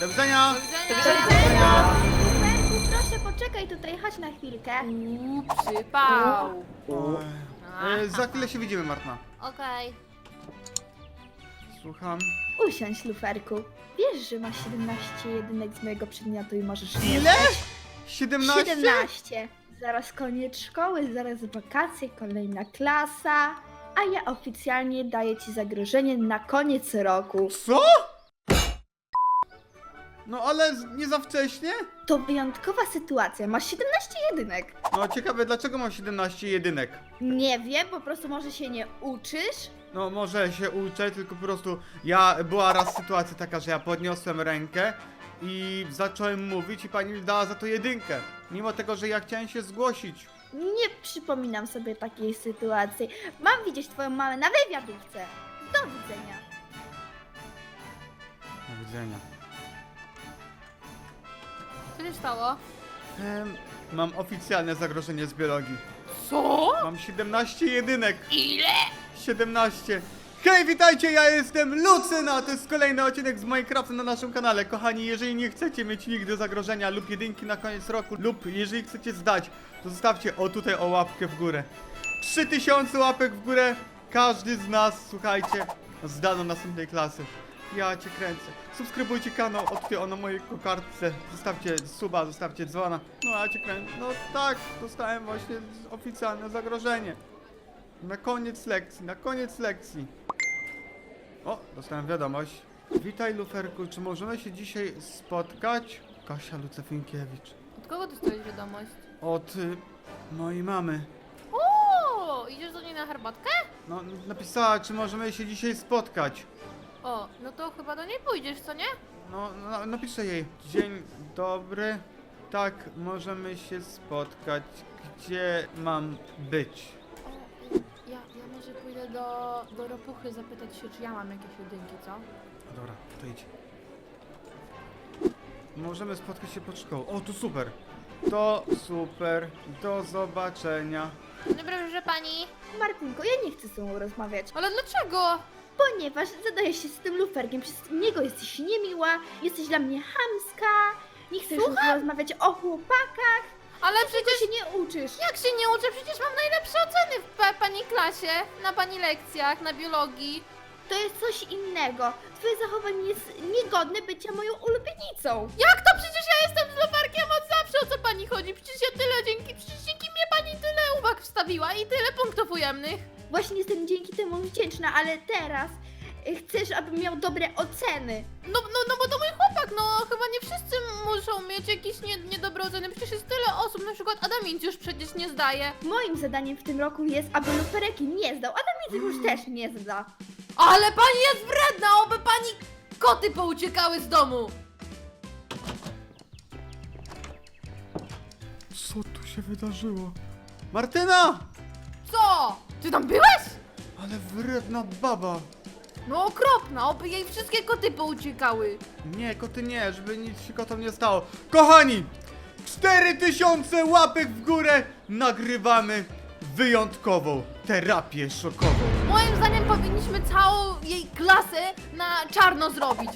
Do widzenia! Do widzenia. Luferku, proszę poczekaj tutaj, chodź na chwilkę. Uuu, przypał. E, za chwilę się widzimy, Martna. Okej. Słucham. Usiądź, Luferku. Wiesz, że masz 17 jedynek z mojego przedmiotu i możesz Ile? zdać? 17? 17. Zaraz koniec szkoły, zaraz wakacje, kolejna klasa. A ja oficjalnie daję ci zagrożenie na koniec roku. Co? No ale z- nie za wcześnie? To wyjątkowa sytuacja. Masz 17 jedynek. No ciekawe, dlaczego mam 17 jedynek? Nie wiem, po prostu może się nie uczysz? No może się uczę, tylko po prostu ja była raz sytuacja taka, że ja podniosłem rękę i zacząłem mówić i pani mi dała za to jedynkę. Mimo tego, że ja chciałem się zgłosić. Nie przypominam sobie takiej sytuacji. Mam widzieć twoją mamę na wywiadówce. Do widzenia. Do widzenia. Co się stało? Em, mam oficjalne zagrożenie z biologii. Co? Mam 17 jedynek. Ile? 17. Hej, witajcie, ja jestem Lucyna, to jest kolejny odcinek z Minecrafta na naszym kanale. Kochani, jeżeli nie chcecie mieć nigdy zagrożenia lub jedynki na koniec roku, lub jeżeli chcecie zdać, to zostawcie o tutaj o łapkę w górę. 3000 łapek w górę, każdy z nas, słuchajcie, zda do następnej klasy. Ja cię kręcę. Subskrybujcie kanał, o tutaj o na mojej kokardce. Zostawcie suba, zostawcie dzwona. No ja cię kręcę. No tak, dostałem właśnie oficjalne zagrożenie. Na koniec lekcji, na koniec lekcji. O, dostałem wiadomość. Witaj Luferku, czy możemy się dzisiaj spotkać? Kasia Lucefinkiewicz. Od kogo dostałeś wiadomość? Od y, mojej mamy. O, idziesz do niej na herbatkę? No, napisała, czy możemy się dzisiaj spotkać. O, no to chyba do niej pójdziesz, co nie? No, no napiszę jej. Dzień dobry. Tak, możemy się spotkać. Gdzie mam być? O, ja, ja może pójdę do, do ropuchy zapytać się, czy ja mam jakieś jedynki, co? Dobra, to idź. Możemy spotkać się pod szkołą. O, to super. To super. Do zobaczenia. Dobry, proszę pani. Martynko, ja nie chcę z tobą rozmawiać, Ale dlaczego? Ponieważ zadajesz się z tym luferkiem. Przez niego jesteś niemiła, jesteś dla mnie chamska, nie chcesz Słucham? rozmawiać o chłopakach, Ale przecież przecież... się nie uczysz. Jak się nie uczę? Przecież mam najlepsze oceny w pa pani klasie, na pani lekcjach, na biologii. To jest coś innego. Twoje zachowanie jest niegodne bycia moją ulubienicą. Jak to? Przecież ja jestem z luferkiem od zawsze, o co pani chodzi? Przecież ja tyle dzięki, przecież dzięki mnie pani tyle uwag wstawiła i tyle punktów ujemnych. Właśnie jestem dzięki temu wdzięczna, ale teraz y, chcesz, abym miał dobre oceny. No, no, no bo to mój chłopak, no chyba nie wszyscy muszą mieć jakieś nie, niedobre oceny. Przecież jest tyle osób, na przykład Adamincjusz już przecież nie zdaje. Moim zadaniem w tym roku jest, aby luferek nie zdał, a Damicy już też nie zda. Ale pani jest wredna, oby pani koty pouciekały z domu. Co tu się wydarzyło? Martyna! Co? Ty tam byłeś? Ale wredna baba. No okropna, oby jej wszystkie koty pouciekały. Nie, koty nie, żeby nic się kotom nie stało. Kochani! 4000 łapek w górę! Nagrywamy wyjątkową terapię szokową. Moim zdaniem powinniśmy całą jej klasę na czarno zrobić.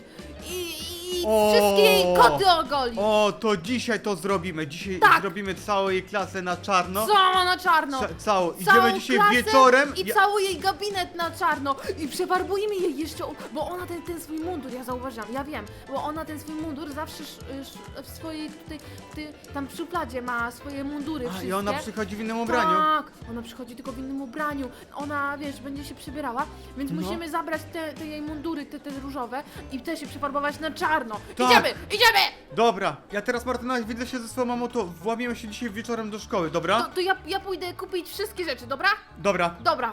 I, i O! wszystkie jej koty ogolić. O, to dzisiaj to zrobimy. Dzisiaj Tak. zrobimy całą jej klasę na czarno. Cała na czarno. Ca całą. Całą Idziemy dzisiaj klasę wieczorem. I Ja- cały jej gabinet na czarno. I przefarbujemy jej jeszcze, u- bo ona ten, ten swój mundur, ja zauważyłam, ja wiem, bo ona ten swój mundur zawsze sz, sz, w swojej tutaj, ty, tam w szufladzie ma swoje mundury A, wszystkie. I ona przychodzi w innym ubraniu. Tak, ona przychodzi tylko w innym ubraniu. Ona, wiesz, będzie się przebierała, więc No. musimy zabrać te, te jej mundury, te, te różowe i też się przefarbować na czarno. Tak. Idziemy, idziemy! Dobra, ja teraz Martyna widzę się ze swoją mamą, to włamiemy się dzisiaj wieczorem do szkoły, dobra? To, to ja, ja pójdę kupić wszystkie rzeczy, dobra? Dobra. Dobra.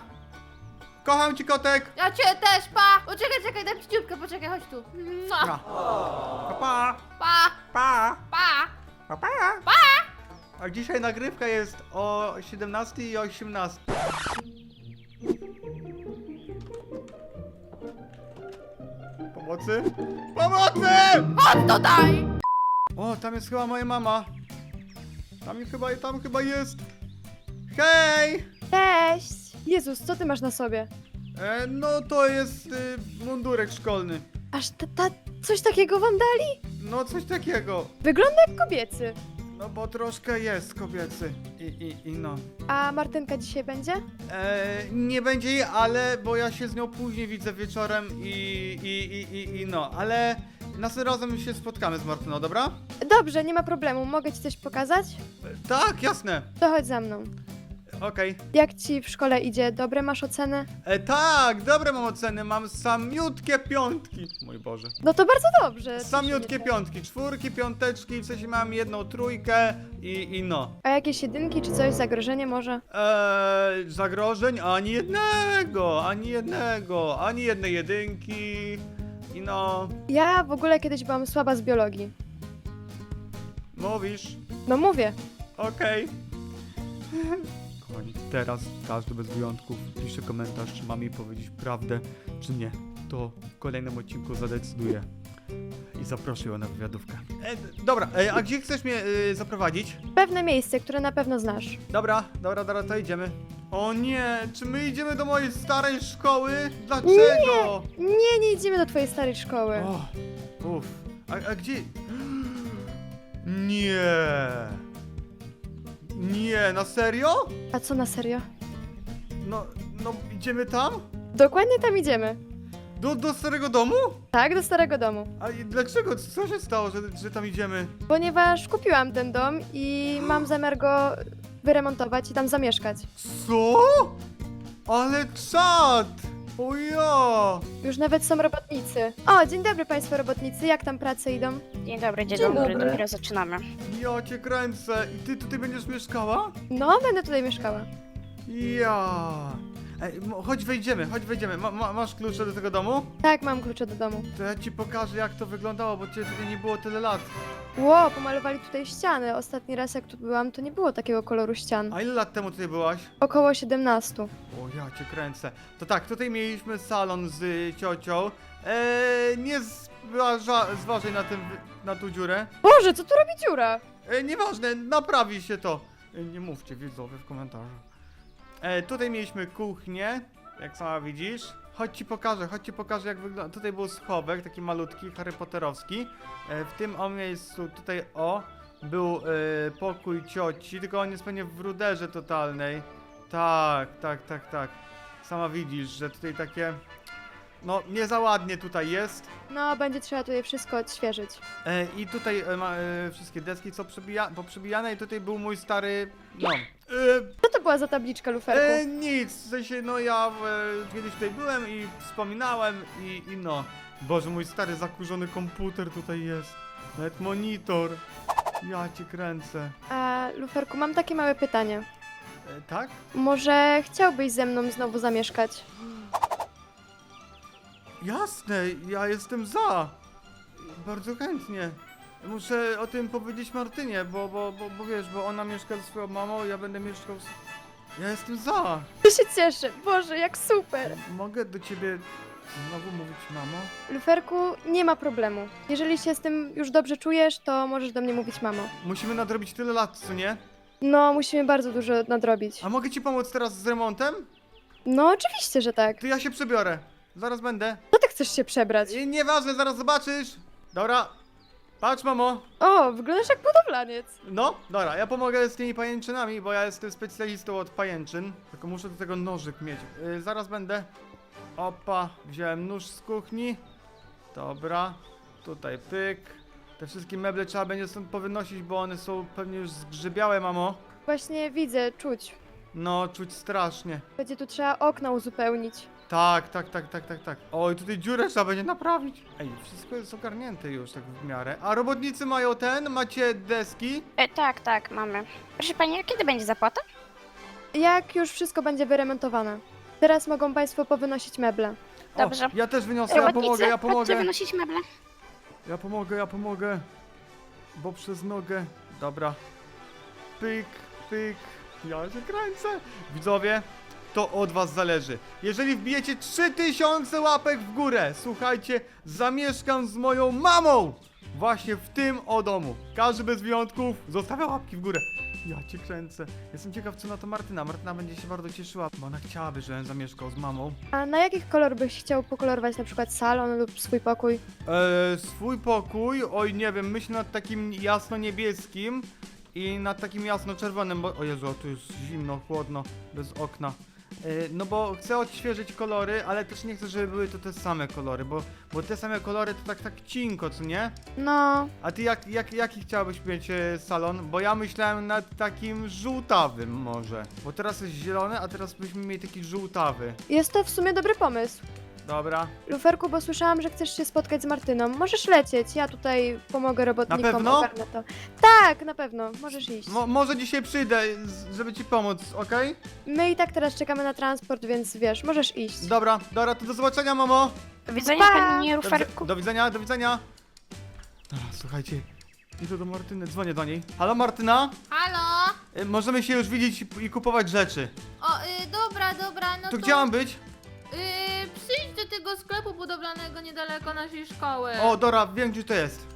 Kocham cię kotek! Ja cię też, pa! Poczekaj, czekaj, daj mi ciutkę, poczekaj, chodź tu. Pa. Pa, Pa, pa, pa. pa, pa, pa. A dzisiaj nagrywka jest o 17 i 18. Pomocy? Pomocy! Chodź tutaj! O, tam jest chyba moja mama. Tam chyba, tam chyba jest. Hej! Cześć! Jezus, co ty masz na sobie? E, no to jest y, mundurek szkolny. Aż ta, ta, Coś takiego wam dali? No coś takiego. Wygląda jak kobiecy. No bo troszkę jest kobiecy. I, i, i no. A Martynka dzisiaj będzie? E, nie będzie jej, ale bo ja się z nią później widzę wieczorem i, i, i, i, i no, ale następnym razem się spotkamy z Martyną, dobra? Dobrze, nie ma problemu. Mogę ci coś pokazać? E, tak, jasne. To chodź za mną. Okej. Jak ci w szkole idzie? Dobre masz oceny? E, Tak, dobre mam oceny, mam samiutkie piątki. Mój Boże. No to bardzo dobrze. Samiutkie piątki, czwórki, piąteczki, w sensie mam jedną trójkę i, i no. A jakieś jedynki czy coś? Zagrożenie może? Eee, zagrożeń ani jednego, ani jednego, ani jednej jedynki i no, Ja w ogóle kiedyś byłam słaba z biologii. mówisz, No mówię. okej. Kochani, teraz każdy bez wyjątków pisze komentarz, czy mam jej powiedzieć prawdę, czy nie. To w kolejnym odcinku zadecyduję. I zaproszę ją na wywiadówkę. E, dobra, e, a gdzie chcesz mnie e, zaprowadzić? Pewne miejsce, które na pewno znasz. Dobra, dobra, dobra, to idziemy. O nie, czy my idziemy do mojej starej szkoły? Dlaczego? Nie, nie idziemy do twojej starej szkoły. O, uff. A, a gdzie? Nie. Nie, na serio? A co na serio? No, no idziemy tam? Dokładnie tam idziemy. Do, do starego domu? Tak, do starego domu. A i dlaczego? Co się stało, że, że tam idziemy? Ponieważ kupiłam ten dom i mam zamiar go wyremontować i tam zamieszkać. Co? Ale czad! O ja! Już nawet są robotnicy. O, dzień dobry Państwo robotnicy, jak tam prace idą? Dzień dobry, dzień, Dzień dobry. dobry. dopiero zaczynamy. Ja cię kręcę. I ty tutaj będziesz mieszkała? No, będę tutaj mieszkała. Ja. Ej, mo- chodź wejdziemy, chodź wejdziemy. Ma, ma, masz klucze do tego domu? Tak, mam klucze do domu. To ja ci pokażę jak to wyglądało, bo cię tutaj nie było tyle lat. Ło, pomalowali tutaj ściany. Ostatni raz jak tu byłam, to nie było takiego koloru ścian. A ile lat temu tutaj byłaś? Około 17. O, ja cię kręcę. To tak, tutaj mieliśmy salon z y, ciocią. Eee, nie zważa, zważaj na, tym, wy- na tą dziurę. Boże, co tu robi dziura? E, nieważne, naprawi się to. E, nie mówcie widzowie w komentarzu. E, tutaj mieliśmy kuchnię, jak sama widzisz. Chodź ci pokażę, chodź ci pokażę jak wygląda. Tutaj był schowek, taki malutki, Harry Potterowski. E, w tym o miejscu, tutaj o, był e, pokój cioci, tylko on jest pewnie w ruderze totalnej. Tak, tak, tak, tak. Sama widzisz, że tutaj takie... No, nie za ładnie tutaj jest. No, będzie trzeba tutaj wszystko odświeżyć. E, I tutaj e, ma e, wszystkie deski co przebija, poprzebijane i tutaj był mój stary, no, Co to była za tabliczka luferku? e, nic, w sensie no ja e, kiedyś tutaj byłem i wspominałem i, i no. Boże, mój stary zakurzony komputer tutaj jest, nawet monitor, ja cię kręcę. A luferku, mam takie małe pytanie. E, tak? Może chciałbyś ze mną znowu zamieszkać? Jasne, ja jestem za, bardzo chętnie. Muszę o tym powiedzieć Martynie, bo, bo, bo, bo wiesz, bo ona mieszka ze swoją mamą, ja będę mieszkał z... Ja jestem za. To się cieszę. Boże, jak super. Mogę do ciebie znowu mówić mamo? Luferku, nie ma problemu. Jeżeli się z tym już dobrze czujesz, to możesz do mnie mówić mamo. Musimy nadrobić tyle lat, co nie? No, musimy bardzo dużo nadrobić. A mogę ci pomóc teraz z remontem? No, oczywiście, że tak. To ja się przebiorę. Zaraz będę. Co ty chcesz się przebrać? I nieważne, zaraz zobaczysz. Dobra. Patrz, mamo. O, wyglądasz jak budowlaniec. No, dobra, ja pomogę z tymi pajęczynami, bo ja jestem specjalistą od pajęczyn. Tylko muszę do tego nożyk mieć. Yy, zaraz będę. Opa, wziąłem nóż z kuchni. Dobra, tutaj pyk. Te wszystkie meble trzeba będzie stąd powynosić, bo one są pewnie już zgrzybiałe, mamo. Właśnie widzę, czuć. No, czuć strasznie. Będzie tu trzeba okna uzupełnić. Tak, tak, tak, tak, tak, tak. Oj, tutaj dziurę trzeba będzie naprawić. Ej, wszystko jest ogarnięte już tak w miarę. A robotnicy mają ten? Macie deski? E, tak, tak, mamy. Proszę pani, a kiedy będzie zapłata? Jak już wszystko będzie wyremontowane. Teraz mogą Państwo powynosić meble. Dobrze. O, ja też wyniosę, ja Robotnicy, pomogę, ja chodźcie pomogę. wynosić meble. Ja pomogę, ja pomogę. Bo przez nogę. Dobra. Pyk, pyk. Ja się kręcę. Widzowie, to od was zależy. Jeżeli wbijecie 3000 łapek w górę, słuchajcie, zamieszkam z moją mamą. Właśnie w tym o domu. Każdy bez wyjątków zostawia łapki w górę. Ja cię kręcę. Jestem ciekaw, co na to Martyna. Martyna będzie się bardzo cieszyła, bo ona chciałaby, żebym zamieszkał z mamą. A na jakich kolor byś chciał pokolorować na przykład salon lub swój pokój? E, swój pokój, oj nie wiem, myślę nad takim jasno-niebieskim i nad takim jasno-czerwonym, bo... O Jezu, a tu jest zimno, chłodno, bez okna. E, no bo chcę odświeżyć kolory, ale też nie chcę, żeby były to te same kolory, bo, bo te same kolory to tak tak cinko, co nie? No, A ty jak, jak, jaki chciałbyś mieć e, salon? Bo ja myślałem nad takim żółtawym może. Bo teraz jest zielony, a teraz byśmy mieli taki żółtawy. jest to w sumie dobry pomysł. Dobra. Luferku, bo słyszałam, że chcesz się spotkać z Martyną. Możesz lecieć, ja tutaj pomogę robotnikom. Na pewno? ogarnę to. Tak, na pewno, możesz iść. Mo może dzisiaj przyjdę, z- żeby ci pomóc, okej? My i tak teraz czekamy na transport, więc wiesz, możesz iść. Dobra, dobra, to do zobaczenia, mamo! Do widzenia, Pa! panie Do, Ruferku. do widzenia, do widzenia! Dobra, słuchajcie, idę do Martyny, dzwonię do niej. Halo, Martyna? Halo? Y, możemy się już widzieć i, i kupować rzeczy. O, y, dobra, dobra, no To to... gdzie mam być? Y, tego sklepu budowlanego niedaleko naszej szkoły. O, Dora, wiem gdzie to jest.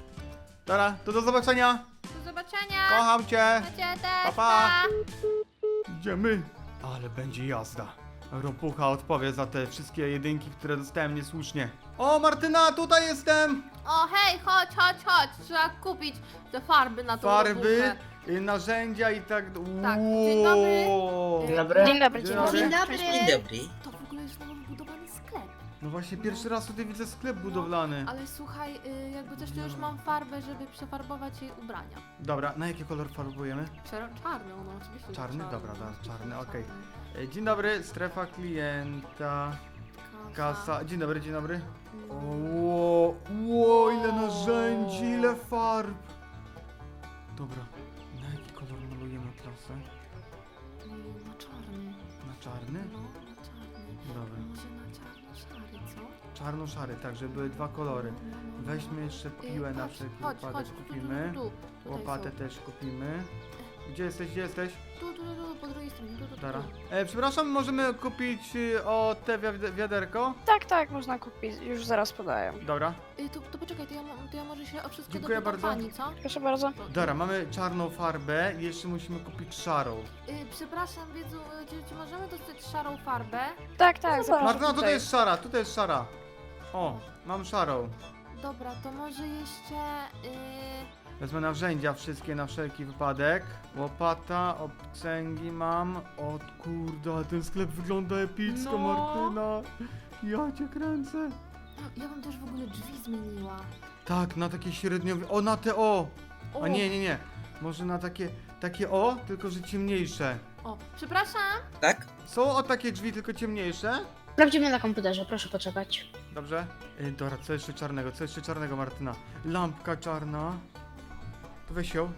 Dora, to do zobaczenia! Do zobaczenia. Kocham cię! Cię też, Pa, pa. Idziemy. Ale będzie jazda. Ropucha odpowie za te wszystkie jedynki, które dostałem niesłusznie. O, Martyna, tutaj jestem! O, hej, chodź, chodź, chodź. Trzeba kupić te farby na tą Farby, y, narzędzia i tak... Tak, dzień dobry. Dzień dobry. Dzień dobry, Dzień dzień dobry. dobry. Dzień dobry. Dzień dobry. To No właśnie, pierwszy raz tutaj widzę sklep budowlany. Ale słuchaj, y, jakby też tu już mam farbę, żeby przefarbować jej ubrania. Dobra, na jaki kolor farbujemy? Czar- czarną, no oczywiście. że Czarny? Dobra, dobra, czarny, okej. E, Dzień dobry, strefa klienta, kasa. Dzień dobry, dzień dobry. Ło, ło, ile narzędzi, ile farb. Dobra, na jaki kolor malujemy klasę? Y, Na czarny. Na czarny? No, na czarny. Dobra. Czarno-szary, tak, żeby były dwa kolory. No, no, no. Weźmy jeszcze Y, piłę na chodź, wszelki chodź, wypadek chodź, tu, tu, tu, kupimy. tu, tu. Tutaj Łopatę są. też kupimy. Gdzie jesteś, gdzie jesteś? Tu, tu, tu, tu, po drugiej stronie, tu, tu, tu. Dara. tu. E, przepraszam, możemy kupić y, o te wiad- wiaderko? Tak, tak, można kupić. Już zaraz podaję. Dobra. Y, to, to poczekaj, to ja, mo- to ja może się o wszystko Dziękuję dopytam bardzo. pani, co? Proszę bardzo. Dobra, mamy czarną farbę i jeszcze musimy kupić szarą. Y, przepraszam, wiedzu, y, czy, czy możemy dostać szarą farbę? Tak, tak, zapraszam Martyna, tutaj tutaj. jest szara, tutaj jest szara. O, mam szarą. Dobra, to może jeszcze... Y, Wezmę narzędzia wszystkie na wszelki wypadek. Łopata, obcęgi mam. O kurde, ale ten sklep wygląda epicko, No. Martyna. Ja cię kręcę. ja bym też w ogóle drzwi zmieniła. Tak, na takie średniowe... O, na te o! O, A nie, nie, nie. Może na takie, takie o, tylko że ciemniejsze. O, przepraszam. Tak? Są o takie drzwi, tylko ciemniejsze? Sprawdzimy na komputerze, proszę poczekać. Dobrze. Y, dobra, co jeszcze czarnego? Co jeszcze czarnego, Martyna? Lampka czarna. To weź ją.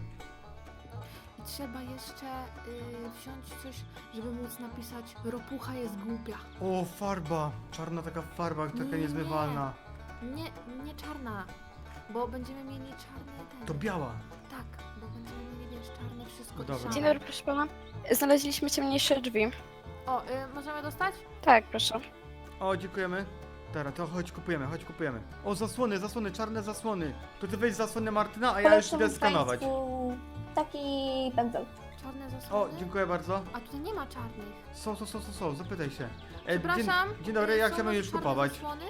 I trzeba jeszcze y, wziąć coś, żeby móc napisać ropucha jest głupia. O, farba. Czarna taka farba, taka Nie, niezmywalna. Nie, nie czarna, bo będziemy mieli czarne ten. To biała. Tak, bo będziemy mieli wiesz, czarne wszystko Dobra. i szare. Dzień dobry, proszę pana. Znaleźliśmy ciemniejsze drzwi. O, y, możemy dostać? Tak, proszę. O, dziękujemy. Dobra, to chodź kupujemy, chodź kupujemy. O, zasłony, zasłony, czarne zasłony. To ty weź zasłonę Martyna, a ja już idę skanować. taki pędzel. Czarne O, zasłony? dziękuję bardzo. A tutaj nie ma czarnych. Są, są, są, są, są, zapytaj się. E, Przepraszam. Dzień, dzień dobry, y, ja są chciałbym już czarne kupować. Zasłony?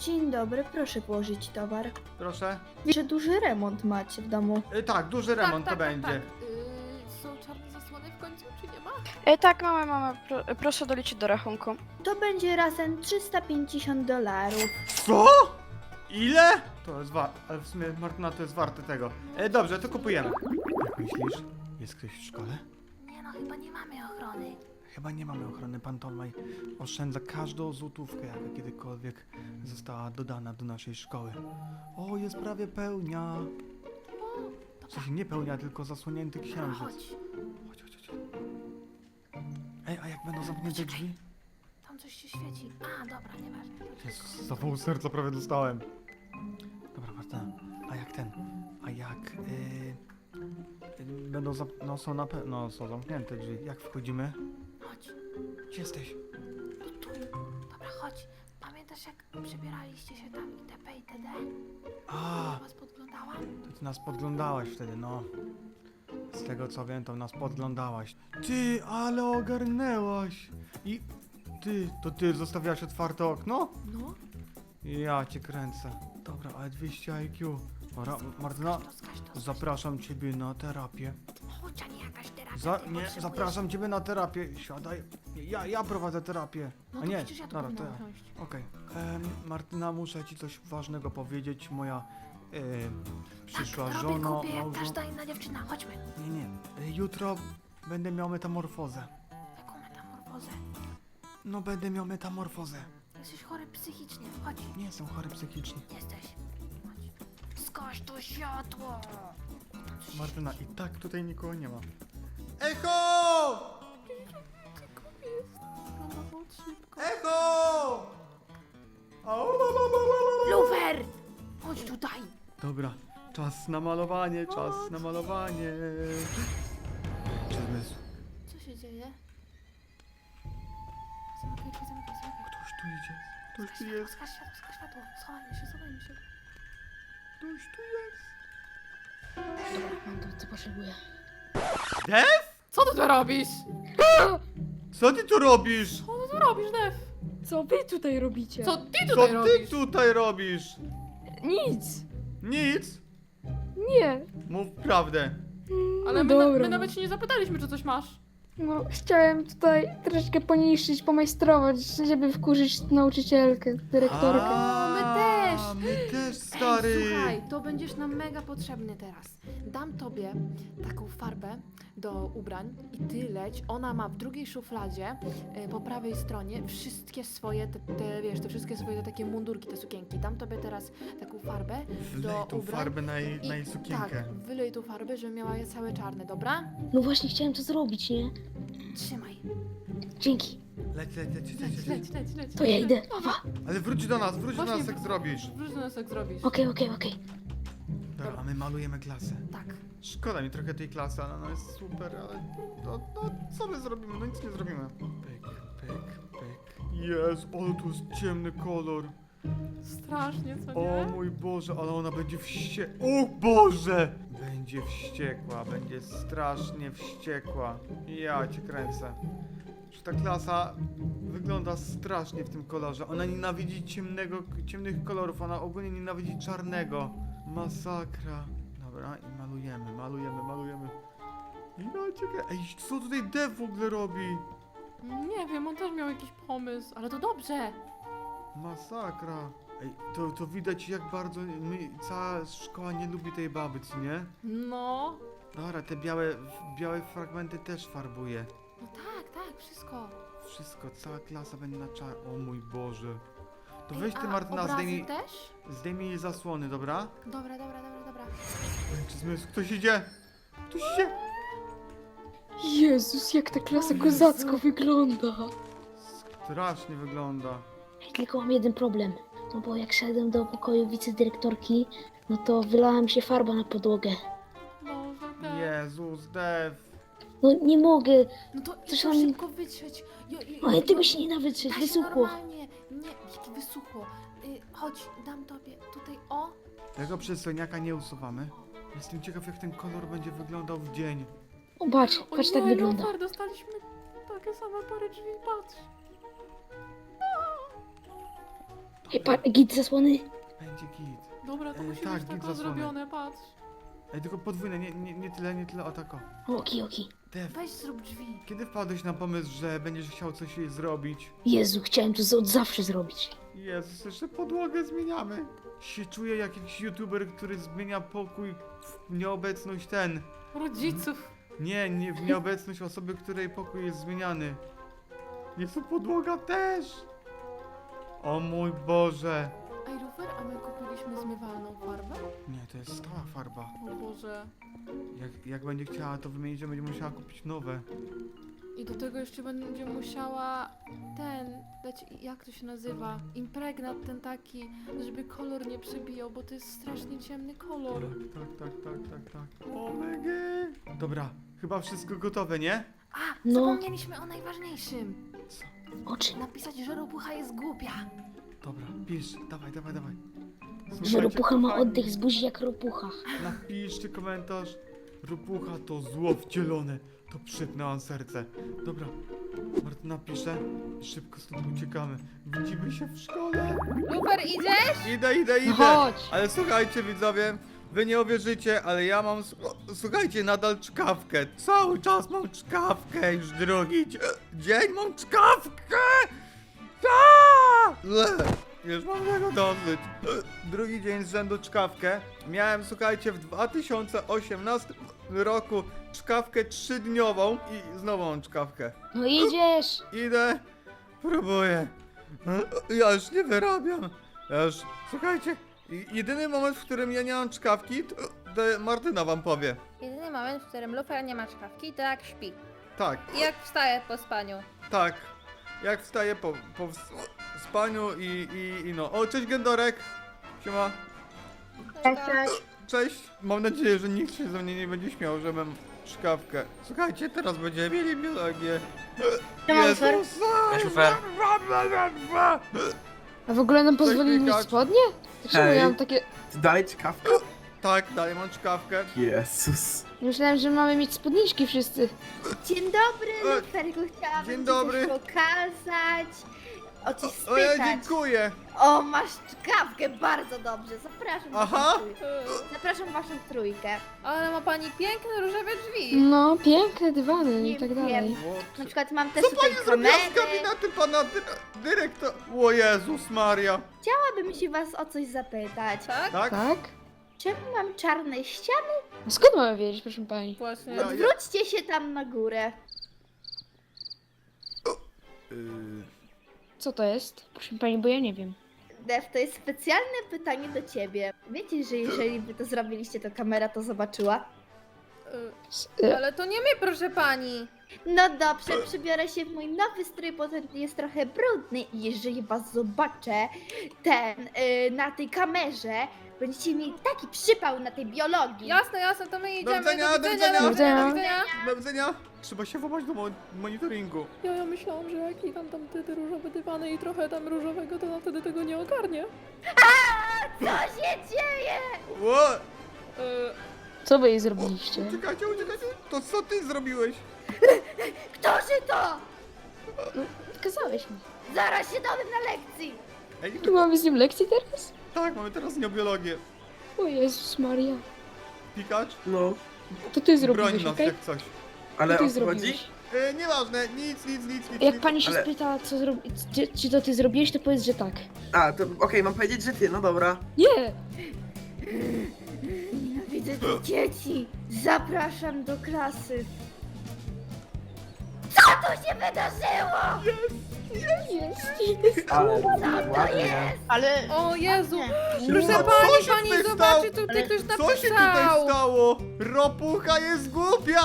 Dzień dobry, proszę położyć towar. Proszę. Wiesz, że duży remont macie w domu. E, tak, duży remont tak, to tak, będzie. Tak, tak. Y, są czarne zasłony w końcu, czy nie? E, tak, mamy, mamy. Pro, proszę doliczyć do rachunku. To będzie razem 350 dolarów. Co? Ile? To jest warte, ale w sumie Martyna to jest warte tego. E, dobrze, to kupujemy. Jak myślisz? Jest ktoś w szkole? Nie no, chyba nie mamy ochrony. Chyba nie mamy ochrony. Pan Tomaj oszczędza każdą złotówkę, jaka kiedykolwiek została dodana do naszej szkoły. O, jest prawie pełnia. O, W sensie nie pełnia, tylko zasłonięty dobra, księżyc. chodź. Chodź, chodź, chodź. Ej, a jak będą zamknięte drzwi? Tam coś się świeci. A, dobra, nieważne. Jest, zawał serca prawie dostałem. Dobra, Marta, a jak ten? A jak yy, yy, będą zam... no są na pewno, no są zamknięte drzwi. Jak wchodzimy? Chodź, Gdzie jesteś? to tu. Dobra, chodź. Pamiętasz jak przebieraliście się tam itp. itd? A, Ja was podglądałam? to ty nas podglądałaś wtedy, no. Z tego co wiem, to nas podglądałaś. Ty, ale ogarnęłaś. I ty, to ty zostawiałaś otwarte okno? No, Ja cię kręcę. Dobra, ale 200 IQ. Dobra, Martyna, to skaż to. zapraszam ciebie na terapię. Chodź, a nie jakaś terapia. Za, ty nie, potrzebujesz- zapraszam ciebie na terapię. Siadaj. Ja, ja prowadzę terapię. No A to nie, przecież ja tu dobra, to powinnam ja. usiąść. Okej. Em, Martyna, muszę ci coś ważnego powiedzieć. Moja przyszła tak, żona. robię kupie, jak małżo- każda inna dziewczyna. Chodźmy. Nie, nie. Y, Jutro będę miał metamorfozę. Jaką metamorfozę? No, będę miał metamorfozę. Jesteś chory psychicznie. Chodź, Nie jestem chory psychicznie. jesteś. Chodź. Skaż to światło. Martyna, i tak tutaj nikogo nie ma. Echo! Echo! Au, au, au, au, au, au. Lufer! Chodź tutaj. Dobra, czas na malowanie, czas na malowanie. Co się dzieje? Zamykaj drzwi, zamykaj, zamykaj. Ktoś tu idzie. Ktoś tu jest. skaż światło, skaż światło. Schowajmy się, schowajmy się. Ktoś tu jest. Mam to, co potrzebuję. Dev? Co ty tu robisz? Co ty tu robisz? Co ty tu robisz, Def? Co wy tutaj robicie? Co ty Co tutaj ty robisz? tutaj robisz? Nic. Nic. Nie. Mów prawdę. Ale my, Dobra, na, my nawet się nie zapytaliśmy, czy coś masz. No, chciałem tutaj troszeczkę poniszczyć, pomajstrować, żeby wkurzyć nauczycielkę, dyrektorkę. A, my też. My też, Ej, stary. słuchaj, to będziesz nam mega potrzebny teraz. Dam tobie taką farbę do ubrań i ty leć. Ona ma w drugiej szufladzie e, po prawej stronie wszystkie swoje, te, te wiesz, te wszystkie swoje te takie mundurki, te sukienki. Dam tobie teraz taką farbę Wlej do tą ubrań. farbę na jej, na jej sukienkę. tak, wylej tą farbę, żeby miała je całe czarne, dobra? No właśnie chciałem to zrobić, nie? Trzymaj. Dzięki. Leć, leć, leć, leć, Leć, leć. leć, leć, leć. To ja idę. Ale wróć do nas, wróć do Właśnie- nas, jak zrobisz. Wróć do nas, jak zrobisz. Okej, okej, okej. Dobra, a my malujemy klasę. Tak. Szkoda mi trochę tej klasy, ale ona jest super, ale no, no co my zrobimy? No nic nie zrobimy. Pyk, pyk, pyk. Jest, ale tu jest ciemny kolor. Strasznie, co O nie? mój Boże, ale ona będzie wście... O Boże! Będzie wściekła, będzie strasznie wściekła. Ja cię kręcę. Że ta klasa wygląda strasznie w tym kolorze. Ona nienawidzi ciemnego, ciemnych kolorów, ona ogólnie nienawidzi czarnego. Masakra. Dobra, i malujemy, malujemy, malujemy. Ja cię krę... Ej, co tutaj Dev w ogóle robi? Nie wiem, on też miał jakiś pomysł, ale to dobrze. Masakra. Ej, to, to widać jak bardzo my, cała szkoła nie lubi tej baby, co nie? No. Dobra, te białe, białe fragmenty też farbuje. No tak, wszystko. Wszystko, cała klasa będzie na czar... O mój Boże. To Ej, weź ty a Martyna, obrazy zdejmij, też? zdejmij jej zasłony, dobra? Dobra, dobra, dobra, dobra. Czy zmysł? Ktoś idzie? Ktoś idzie? Jezus, jak ta klasa kozacko wygląda. Strasznie wygląda. Ej, tylko mam jeden problem. No bo jak szedłem do pokoju wicedyrektorki, no to wylała mi się farba na podłogę. Tak. Jezus, Dev. No nie mogę. No to Coś tam- szybko wytrzeć. Jo, jo, Ale jo, tego się nie da wytrzeć, da się wysuchło. normalnie. Nie, jakie wysuchło. Y, chodź, dam tobie tutaj, o. Tego przystojniaka nie usuwamy. Jestem ciekaw jak ten kolor będzie wyglądał w dzień. O, patrz, o patrz, nie, tak wygląda. Leopard, dostaliśmy takie same pary drzwi, patrz. Ej, patrz, git zasłony. Będzie git. Dobra, to E, musi tak, być git tak zasłony. zrobione, patrz. Ej, tylko podwójne, nie, nie, nie tyle, nie tyle, o tako. Oki, oki. Dev, Weź zrób drzwi. kiedy wpadłeś na pomysł, że będziesz chciał coś jej zrobić? Jezu, chciałem to z- od zawsze zrobić. Jezus, jeszcze podłogę zmieniamy. Się czuję jak jakiś youtuber, który zmienia pokój w nieobecność ten. Rodziców. Nie, nie w nieobecność osoby, której pokój jest zmieniany. Jest to podłoga też. O mój Boże. Ej, a my kupiliśmy zmywalną farbę? Nie, to jest stała farba. O Boże. Jak, jak będzie chciała to wymienić, to będzie musiała kupić nowe. I do tego jeszcze będzie musiała ten, dać, jak to się nazywa, impregnat ten taki, żeby kolor nie przebijał, bo to jest strasznie ciemny kolor. Tak, tak, tak, tak, tak. Omega. Dobra, chyba wszystko gotowe, nie? A, No. zapomnieliśmy o najważniejszym. Co? Oczy. Napisać, że ropucha jest głupia. Dobra, pisz, dawaj, dawaj, dawaj. Że ropucha ma kochani, oddech z buzi jak ropucha. Napiszcie komentarz, Ropucha to zło wcielone. To przypnęłam serce. Dobra, Martyna pisze i szybko stąd uciekamy. Widzimy się w szkole. Lufer, idziesz? Idę, idę, No idę. chodź. Ale słuchajcie widzowie, wy nie uwierzycie, ale ja mam, s- o, słuchajcie, nadal czkawkę. Cały czas mam czkawkę, już drugi dzie- dzień mam czkawkę. Ta! Le, Już mam tego dosyć. Drugi dzień z rzędu czkawkę. Miałem, słuchajcie, w 2018 roku czkawkę trzydniową i znowu mam czkawkę. No idziesz. Idę, próbuję. Ja już nie wyrabiam. Ja już, słuchajcie, i- jedyny moment, w którym ja nie mam czkawki, to, to Martyna wam powie. Jedyny moment, w którym Lufer nie ma czkawki, to jak śpi. Tak, I jak wstaje po spaniu. tak. Jak wstaję po, po spaniu i, i, i no. O, cześć Gendorek. Siema. Cześć. Mam nadzieję, że nikt się ze mnie nie będzie śmiał, że mam czkawkę. Słuchajcie, teraz będziemy mieli biologię. Siema, Lufer. Jezus, Cześć, Lufer. A w ogóle nam pozwolili mieć Klikać. spodnie? Dlaczego ja mam takie... Ty dalej ciekawka? Tak, dalej mam czkawkę. Jezus. Myślałem, że mamy mieć spódniczki wszyscy. Dzień dobry, E, Luferku, chciałam dzień ci dobry. coś pokazać, o coś O, ja spytać. dziękuję. O, masz czkawkę, bardzo dobrze, zapraszam Aha. waszą trójkę. Zapraszam waszą trójkę. Ale ma pani piękne różowe drzwi. No, piękne dywany i tak wiem. dalej. Na przykład mam też Co tutaj pani zrobiła z gabinetem pana dy- dyrektora? O Jezus Maria. Chciałabym się was o coś zapytać. Tak? Tak? Tak? Czemu mam czarne ściany? A skąd mamy wiedzieć, proszę pani? Właśnie. Ja- Odwróćcie się tam na górę. Co to jest? Proszę pani, bo ja nie wiem. Def, to jest specjalne pytanie do ciebie. Wiecie, że jeżeli by to zrobiliście, to kamera to zobaczyła? Y, Ale to nie my, proszę pani. No dobrze, przebiorę się w mój nowy strój, bo ten jest trochę brudny i jeżeli was zobaczę ten y, na tej kamerze, będziecie mieli taki przypał na tej biologii. Jasne, jasne, to my idziemy. widzenia, do widzenia. do widzenia, do widzenia. do widzenia. Trzeba się włamać do mo- monitoringu. Ja, ja myślałam, że jak i tam, tam te, te różowe dywany i trochę tam różowego, to ona wtedy tego nie ogarnie. Co się dzieje? Ło! E, Co wy jej zrobiliście? Uciekajcie, uciekajcie. To co ty zrobiłeś? Którzy to? Kazałeś mi. Zaraz się dowiem na lekcji. Ej, Tu mamy z nim lekcję teraz? tak, mamy teraz nieobiologię. O Jezus Maria. Pikacz? No. To ty Broń zrobiłeś, nas okej? jak coś. Ale To o ty co chodzi? zrobiłeś. E, nieważne, nic, nic, nic, nic. Jak nic. pani się Ale- spyta, co zrobi... Czy, czy to ty zrobiłeś, to powiedz, że tak. A, to okej, mam powiedzieć, że ty, no dobra. Nie! Nienawidzę tych dzieci. Zapraszam do klasy. Się wydarzyło? Jest. Ale ładnie. Ale... O Jezu, proszę co pani, się pani tutaj zobaczy, stało? tutaj ktoś Co się tutaj napisał. stało? Ropucha jest głupia!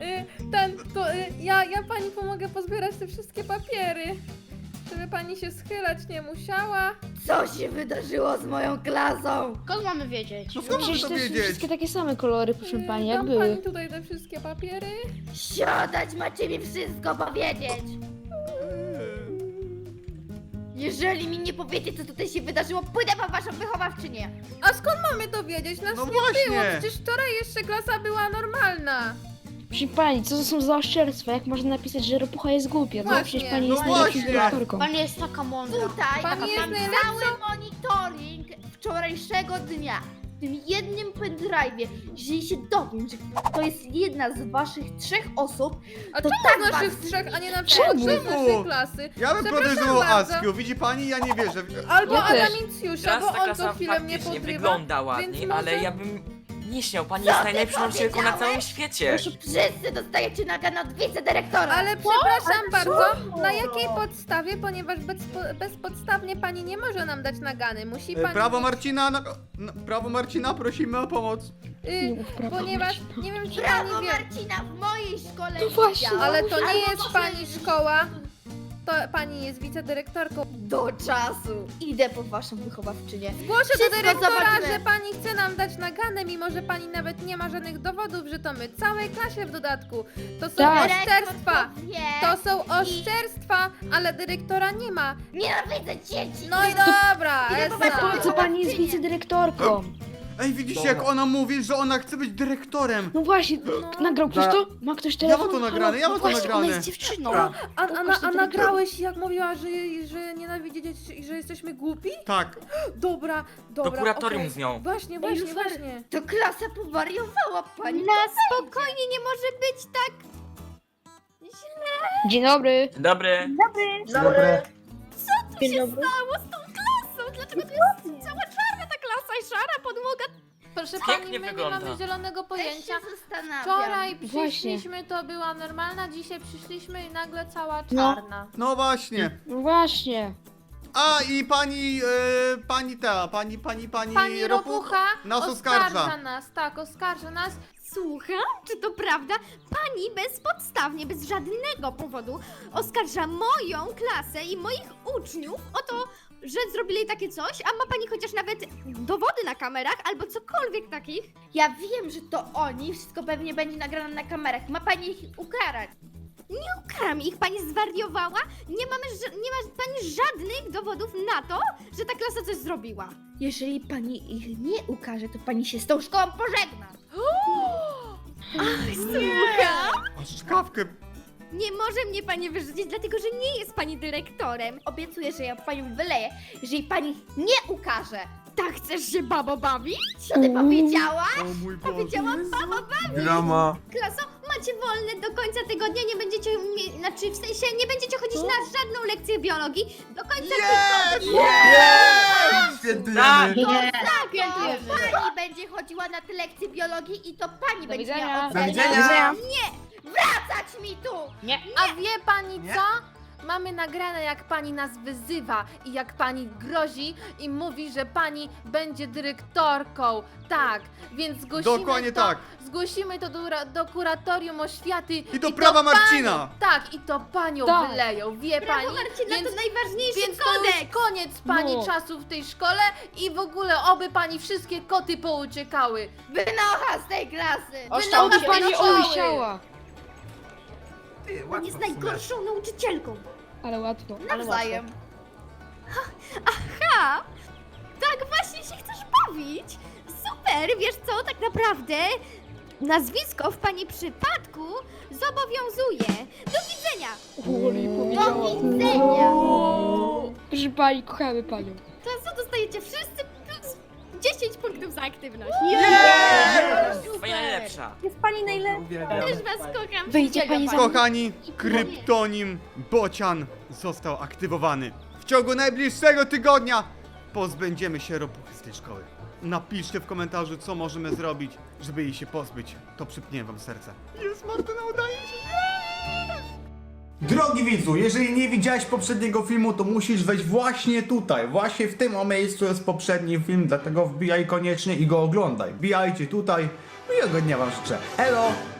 Y, ten, to y, ja, ja pani pomogę pozbierać te wszystkie papiery. Żeby pani się schylać nie musiała. Co się wydarzyło z moją klasą? Skąd mamy wiedzieć? No skąd mamy Przecież to wiedzieć? wszystkie takie same kolory, proszę Y, pani, jak dam były. pani tutaj te wszystkie papiery. Siadać macie mi wszystko powiedzieć. Jeżeli mi nie powiecie, co tutaj się wydarzyło, pójdę po waszą wychowawczynię. A skąd mamy to wiedzieć? Nas No nie było, właśnie! przecież wczoraj jeszcze klasa była normalna. Proszę pani, co to są za oszczerstwa? Jak można napisać, że ropucha jest głupia? No Właśnie. przecież pani No jest najlepszą właśnie. dyrektorką. Pani jest taka mądra. Tutaj Pani mam jest najlepsza. cały monitoring wczorajszego dnia. W tym jednym pendrive'ie, jeżeli się dowiem, że to jest jedna z waszych trzech osób, A To czemu tak z naszych was- trzech, a nie na przykład Czemu? z naszej klasy? Ja bym Przepraszam podejrzewał bardzo. Askiu, widzi pani? Ja nie wierzę. Albo Ja też. Adamincjusza, Teraz bo ta on klasa co chwilę mnie faktycznie podrywa. wygląda ładnie, więc może- ale ja bym nie śmiał. Pani jest najlepszą nauczycielką na całym świecie. Wszyscy dostajecie nagana od wicedyrektora. Ale przepraszam bardzo, na jakiej podstawie, ponieważ bez, bezpodstawnie pani nie może nam dać nagany. Musi E, pani... Prawo Marcina, na, na, prawo Marcina, prosimy o pomoc. Y, ponieważ, Marcina. nie wiem czy Brawo pani wie, Marcina, w mojej szkole No właśnie, ale to nie jest pani szkoła, to pani jest wicedyrektorką. Do czasu. Idę po waszą wychowawczynię. Głoszę do Wszystko dyrektora, zobaczymy. że pani chce nam dać naganę, mimo że pani nawet nie ma żadnych dowodów, że to my, całej klasie w dodatku. To są Tak. oszczerstwa. Wie, To są oszczerstwa, ale dyrektora nie ma. Nienawidzę dzieci. No i dobra, Idę po Esa. waszą Po co pani jest wicedyrektorką? Ej, Dobra. jak ona mówi, że ona chce być dyrektorem? No właśnie, nagrał ktoś to? Ma ktoś Ja mam telefon? to nagrane, ja mam to Właśnie, ona nagrane. jest dziewczyną. A, a, a, Pokaż a nagrałeś jak mówiła, że, że nienawidzi dzieci i że jesteśmy głupi? Tak. Dobra, dobra. Do kuratorium okej. z nią. Właśnie, właśnie, właśnie. To klasa powariowała pani. Na spokojnie, nie może być tak Dzień dobry. Dzień dobry. Dobry. Dzień dobry. stało z tą klasą. Dlaczego to jest cała czarna klasa i szara podłoga? Proszę pani, my wygląda. nie mamy zielonego Też pojęcia. się zastanawiam. Wczoraj Właśnie. przyszliśmy, to była normalna, dzisiaj przyszliśmy i nagle cała No. czarna. No właśnie. No właśnie. A i pani, e, pani ta, pani, pani, pani, Pani Ropucha nas oskarża. oskarża nas, tak, oskarża nas. Słucham? Czy to prawda? Pani bezpodstawnie, bez żadnego powodu oskarża moją klasę i moich uczniów o to, że zrobili takie coś, a ma pani chociaż nawet dowody na kamerach albo cokolwiek takich? Ja wiem, że to oni, wszystko pewnie będzie nagrane na kamerach. Ma pani ich ukarać. Ukaram ich, pani zwariowała? Nie mamy, ża- nie ma pani żadnych dowodów na to, że ta klasa coś zrobiła. Jeżeli pani ich nie ukaże, to pani się z tą szkołą pożegna. Słucham? Aż kawkę. Nie może mnie pani wyrzucić, dlatego że nie jest pani dyrektorem. Obiecuję, że ja panią wyleję, jeżeli pani nie ukaże. Tak chcesz się babo bawić? Co ty powiedziała? O mój Boże. Powiedziałam babo bawić. Drama. Klaso, macie wolne do końca tygodnia, nie będziecie, mie- znaczy w sensie nie będziecie chodzić na żadną lekcję biologii. Do końca tygodnia. Tak. Świętujemy. To pani będzie chodziła na te lekcje biologii i to pani będzie widzenia. miała Do ocenę. widzenia. Wracać mi tu! A wie pani Nie. co? Mamy nagrane jak pani nas wyzywa i jak pani grozi i mówi, że pani będzie dyrektorką. Tak, więc zgłosimy Dokładnie to, tak. zgłosimy to do, ra- do kuratorium oświaty. I do to prawa pani- Marcina. Tak, i to panią Tak. wyleją, wie Prawo pani? Marcina Więc- to najważniejszy Więc to już kodeks. koniec pani No. czasu w tej szkole i w ogóle oby pani wszystkie koty pouciekały. Wynocha z tej klasy! Wynocha Oby z pani szkoły. umysiała. Ty, On łatwo jest w sumie. najgorszą nauczycielką. Ale łatwo. Nawzajem. Ha! Tak właśnie się chcesz bawić? Super, wiesz co, tak naprawdę nazwisko w pani przypadku zobowiązuje. Do widzenia! Uli Do powiedziała. widzenia! Pani, kochamy panią. To co dostajecie wszyscy 10 punktów za aktywność. Twoja najlepsza. Jest pani najlepsza. Uwielbiam. Też was kocham. Wyjdzie pani za. Kochani, kryptonim Bocian został aktywowany. W ciągu najbliższego tygodnia pozbędziemy się ropuchy z tej szkoły. Napiszcie w komentarzu, co możemy zrobić, żeby jej się pozbyć. To przypnie wam serce. Jest Martyna, udaje się! Drogi widzu, jeżeli nie widziałeś poprzedniego filmu, to musisz wejść właśnie tutaj. Właśnie w tym miejscu jest poprzedni film, dlatego wbijaj koniecznie i go oglądaj. Wbijajcie tutaj. Miłego dnia wam życzę. Elo!